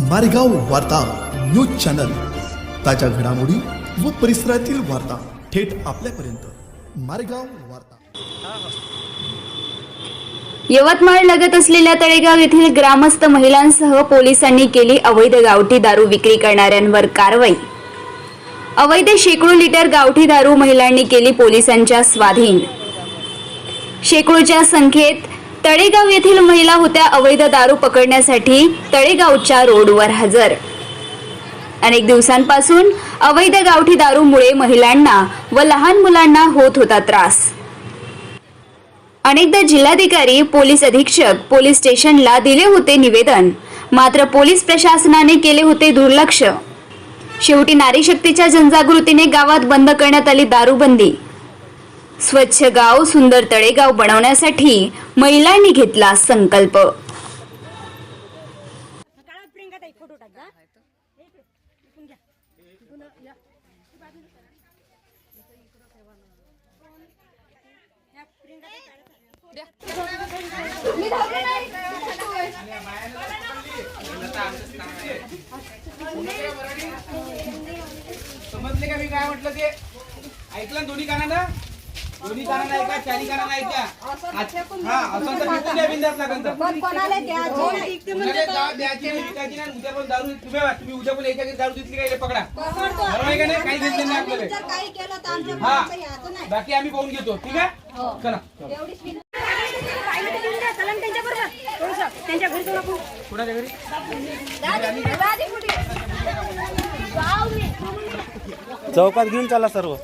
मारेगाव वार्ता news channel. ताज्या घडामोडी व परिसरातील वार्ता थेट आपल्यापर्यंत. मारेगाव वार्ता. यवतमाळ लगत असलेल्या तळेगाव येथील ग्रामस्थ महिलांसह पोलिसांनी केली अवैध गावठी दारू विक्री करणाऱ्यांवर कारवाई. अवैध शेकडो लिटर गावठी दारू महिलांनी केली पोलिसांच्या स्वाधीन. शेकडोच्या संख्येत तळेगाव येथील महिला होत्या अवैध दारू पकडण्यासाठी तळेगावच्या रोडवर हजर. अनेक दिवसांपासून अवैध गावठी दारूमुळे महिलांना व लहान मुलांना होत होता त्रास. अनेकदा जिल्हाधिकारी पोलीस अधीक्षक पोलीस स्टेशनला दिले होते निवेदन. मात्र पोलीस प्रशासनाने केले होते दुर्लक्ष. शेवटी नारी शक्तीच्या जनजागृतीने गावात बंद करण्यात आली दारूबंदी. स्वच्छ गाव सुंदर तळेगाव बनवण्यासाठी महिलांनी घेतला संकल्प. समजले का मी काय म्हटलं ते? ऐकलं दोन्ही कानानं? दोन्ही कानानं ऐका चारी कानानं ऐका. आज- हा असं तर विकून द्या बिंदास लागेल तर. कोणाला द्यायची? उद्या जावा द्यायची नाही, विकायची नाही उद्या पण दारू तुम्ही उद्या पण घरी दारू पकडा. बरोबर आहे का नाही? काही घेतलं नाही आपल्याला काही केलं तर आमच्या हा. मुलाचं याचं नाही. बाकी आम्ही पाहून घेतो. ठीक आहे? चला. जा, चला ना त्यांच्याबरोबर. थोडंसं, त्यांच्या घरी जाऊ आपण. कुणाच्या घरी चौकात घेऊन चला सर्व.